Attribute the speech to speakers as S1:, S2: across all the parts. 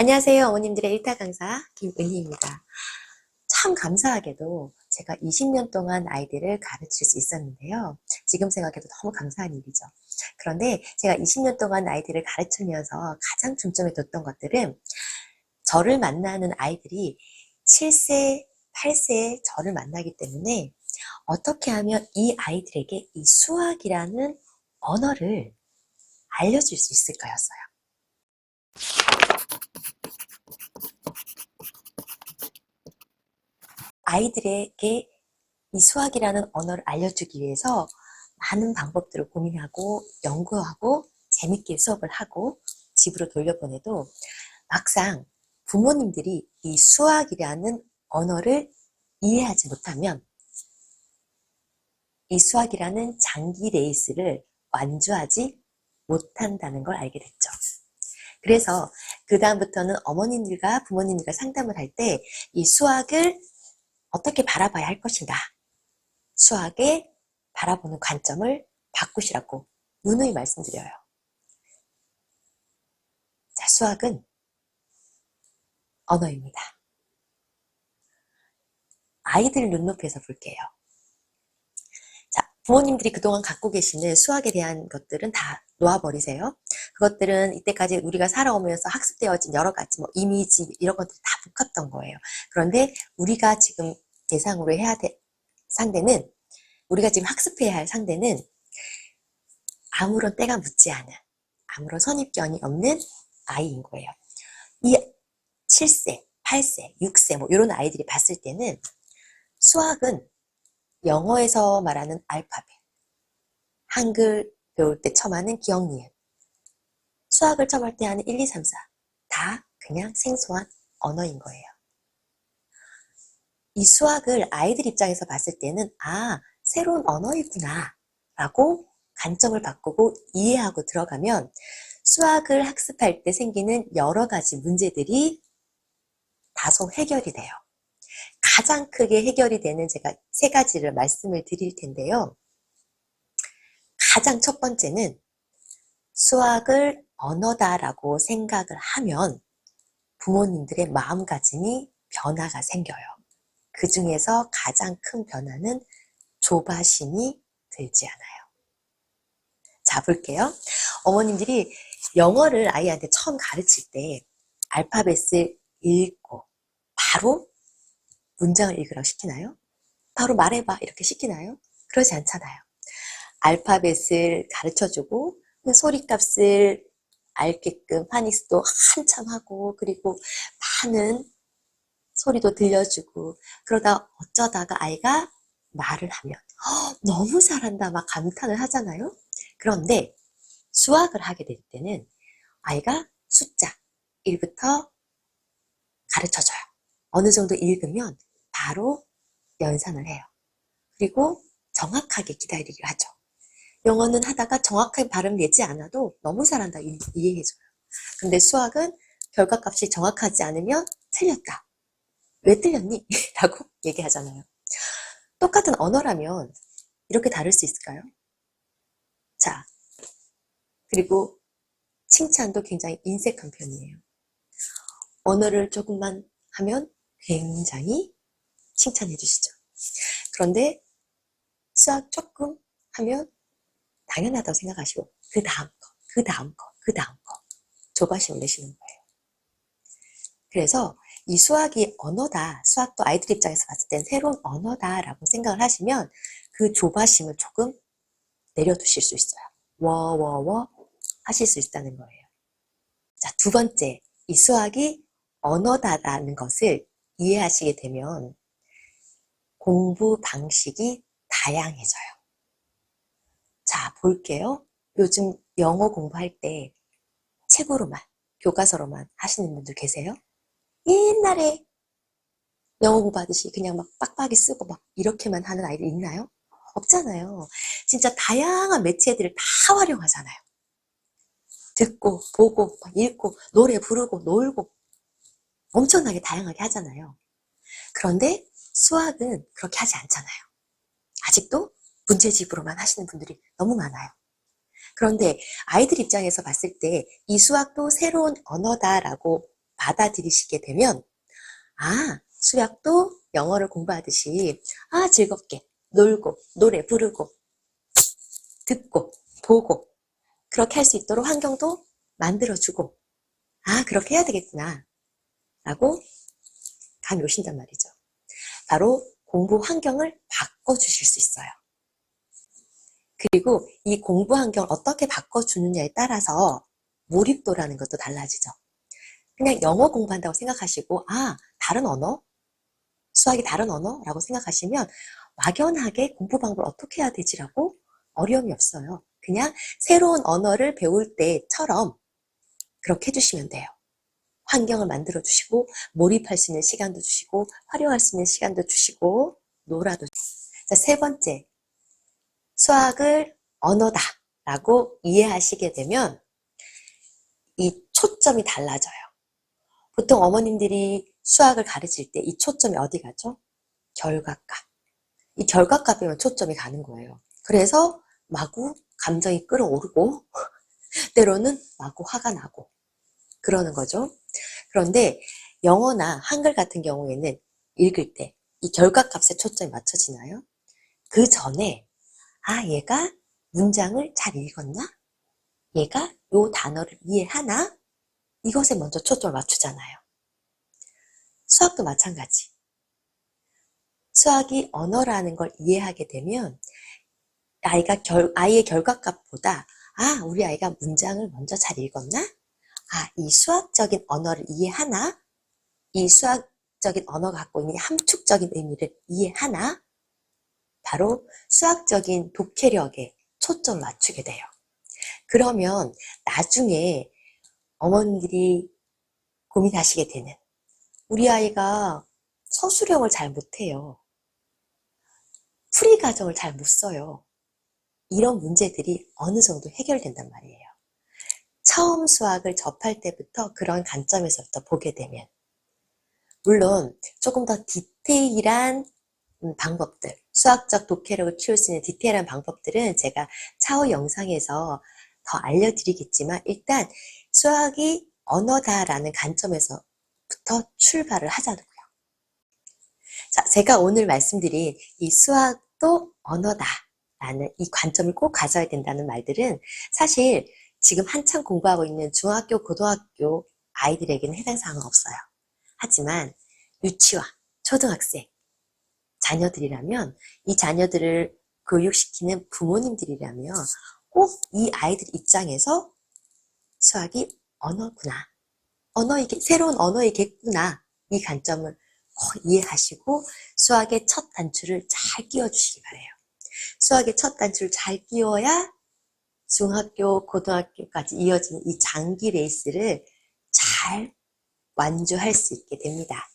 S1: 안녕하세요. 어머님들의 일타 강사 김은희입니다. 참 감사하게도 제가 20년 동안 아이들을 가르칠 수 있었는데요. 지금 생각해도 너무 감사한 일이죠. 그런데 제가 20년 동안 아이들을 가르치면서 가장 중점에 뒀던 것들은 저를 만나는 아이들이 7세, 8세에 저를 만나기 때문에 어떻게 하면 이 아이들에게 이 수학이라는 언어를 알려줄 수 있을까였어요. 아이들에게 이 수학이라는 언어를 알려주기 위해서 많은 방법들을 고민하고 연구하고 재밌게 수업을 하고 집으로 돌려보내도 막상 부모님들이 이 수학이라는 언어를 이해하지 못하면 이 수학이라는 장기 레이스를 완주하지 못한다는 걸 알게 됐죠. 그래서 그 다음부터는 어머님들과 부모님들과 상담을 할 때 이 수학을 어떻게 바라봐야 할 것인가. 수학에 바라보는 관점을 바꾸시라고 누누이 말씀드려요. 자, 수학은 언어입니다. 아이들 눈높이에서 볼게요. 자, 부모님들이 그동안 갖고 계시는 수학에 대한 것들은 다 놓아버리세요. 그것들은 이때까지 우리가 살아오면서 학습되어진 여러 가지 뭐 이미지 이런 것들이 다 붙었던 거예요. 그런데 우리가 지금 대상으로 해야 될 상대는 우리가 지금 학습해야 할 상대는 아무런 때가 묻지 않은 아무런 선입견이 없는 아이인 거예요. 이 7세, 8세, 6세 뭐 이런 아이들이 봤을 때는 수학은 영어에서 말하는 알파벳, 한글 배울 때 처음 하는 기억, 니은, 수학을 처음 할때 하는 1, 2, 3, 4, 다 그냥 생소한 언어인 거예요. 이 수학을 아이들 입장에서 봤을 때는, 아, 새로운 언어이구나, 라고 관점을 바꾸고 이해하고 들어가면 수학을 학습할 때 생기는 여러 가지 문제들이 다소 해결이 돼요. 가장 크게 해결이 되는 제가 세 가지를 말씀을 드릴 텐데요. 가장 첫 번째는 수학을 언어다라고 생각을 하면 부모님들의 마음가짐이 변화가 생겨요. 그 중에서 가장 큰 변화는 조바심이 들지 않아요. 자, 볼게요. 어머님들이 영어를 아이한테 처음 가르칠 때 알파벳을 읽고 바로 문장을 읽으라고 시키나요? 바로 말해봐 이렇게 시키나요? 그러지 않잖아요. 알파벳을 가르쳐주고 그 소리값을 알게끔 파닉스도 한참 하고 그리고 많은 소리도 들려주고 그러다 어쩌다가 아이가 말을 하면 "허, 너무 잘한다 막 감탄을 하잖아요. 그런데 수학을 하게 될 때는 아이가 숫자 1부터 가르쳐줘요. 어느 정도 읽으면 바로 연산을 해요. 그리고 정확하게 기다리기를 하죠. 영어는 하다가 정확하게 발음 내지 않아도 너무 잘한다 이- 이해해줘요. 근데 수학은 결과값이 정확하지 않으면 틀렸다. 왜 틀렸니? 라고 얘기하잖아요. 똑같은 언어라면 이렇게 다를 수 있을까요? 자, 그리고 칭찬도 굉장히 인색한 편이에요. 언어를 조금만 하면 굉장히 칭찬해 주시죠. 그런데 수학 조금 하면 당연하다고 생각하시고 그 다음 거, 그 다음 거, 그 다음 거 조바심을 내시는 거예요. 그래서 이 수학이 언어다, 수학도 아이들 입장에서 봤을 땐 새로운 언어다라고 생각을 하시면 그 조바심을 조금 내려두실 수 있어요. 워워워 하실 수 있다는 거예요. 자, 두 번째, 이 수학이 언어다라는 것을 이해하시게 되면 공부 방식이 다양해져요. 자, 볼게요. 요즘 영어 공부할 때 책으로만, 교과서로만 하시는 분들 계세요? 옛날에 영어 공부하듯이 그냥 막 빡빡이 쓰고 막 이렇게만 하는 아이들 있나요? 없잖아요. 진짜 다양한 매체들을 다 활용하잖아요. 듣고, 보고, 막 읽고, 노래 부르고, 놀고, 엄청나게 다양하게 하잖아요. 그런데 수학은 그렇게 하지 않잖아요. 아직도 문제집으로만 하시는 분들이 너무 많아요. 그런데 아이들 입장에서 봤을 때 이 수학도 새로운 언어다라고 받아들이시게 되면, 아, 수학도 영어를 공부하듯이, 아, 즐겁게 놀고, 노래 부르고, 듣고, 보고, 그렇게 할 수 있도록 환경도 만들어주고, 아, 그렇게 해야 되겠구나. 라고 감이 오신단 말이죠. 바로 공부 환경을 바꿔주실 수 있어요. 그리고 이 공부 환경을 어떻게 바꿔주느냐에 따라서 몰입도라는 것도 달라지죠. 그냥 영어 공부한다고 생각하시고, 아, 다른 언어? 수학이 다른 언어? 라고 생각하시면 막연하게 공부 방법을 어떻게 해야 되지라고 어려움이 없어요. 그냥 새로운 언어를 배울 때처럼 그렇게 해주시면 돼요. 환경을 만들어 주시고 몰입할 수 있는 시간도 주시고 활용할 수 있는 시간도 주시고 놀아도 자, 세 번째 수학을 언어다 라고 이해하시게 되면 이 초점이 달라져요. 보통 어머님들이 수학을 가르칠 때 이 초점이 어디 가죠? 결과값. 이 결과값에만 초점이 가는 거예요. 그래서 마구 감정이 끌어오르고 때로는 마구 화가 나고 그러는 거죠. 그런데 영어나 한글 같은 경우에는 읽을 때 이 결과값에 초점이 맞춰지나요? 그 전에 아 얘가 문장을 잘 읽었나? 얘가 요 단어를 이해하나? 이것에 먼저 초점을 맞추잖아요. 수학도 마찬가지. 수학이 언어라는 걸 이해하게 되면 아이가 결, 아이의 결과값보다 아 우리 아이가 문장을 먼저 잘 읽었나? 아, 이 수학적인 언어를 이해하나? 이 수학적인 언어가 갖고 있는 함축적인 의미를 이해하나? 바로 수학적인 독해력에 초점을 맞추게 돼요. 그러면 나중에 어머니들이 고민하시게 되는 우리 아이가 서술형을 잘 못해요. 풀이 과정을 잘 못 써요. 이런 문제들이 어느 정도 해결된단 말이에요. 처음 수학을 접할 때부터 그런 관점에서부터 보게 되면 물론 조금 더 디테일한 음, 방법들 수학적 독해력을 키울 수 있는 디테일한 방법들은 제가 차후 영상에서 더 알려드리겠지만 일단 수학이 언어다라는 관점에서부터 출발을 하자고요. 자, 제가 오늘 말씀드린 이 수학도 언어다라는 이 관점을 꼭 가져야 된다는 말들은 사실 지금 한창 공부하고 있는 중학교, 고등학교 아이들에게는 해당 사항은 없어요. 하지만 유치원, 초등학생 자녀들이라면 이 자녀들을 교육시키는 부모님들이라면 꼭 이 아이들 입장에서 수학이 언어구나. 언어이게, 새로운 언어이겠구나. 이 관점을 꼭 이해하시고 수학의 첫 단추를 잘 끼워주시기 바래요. 수학의 첫 단추를 잘 끼워야 중학교, 고등학교까지 이어지는 이 장기 레이스를 잘 완주할 수 있게 됩니다.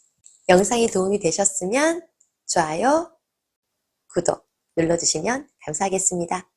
S1: 영상이 도움이 되셨으면 좋아요, 구독 눌러주시면 감사하겠습니다.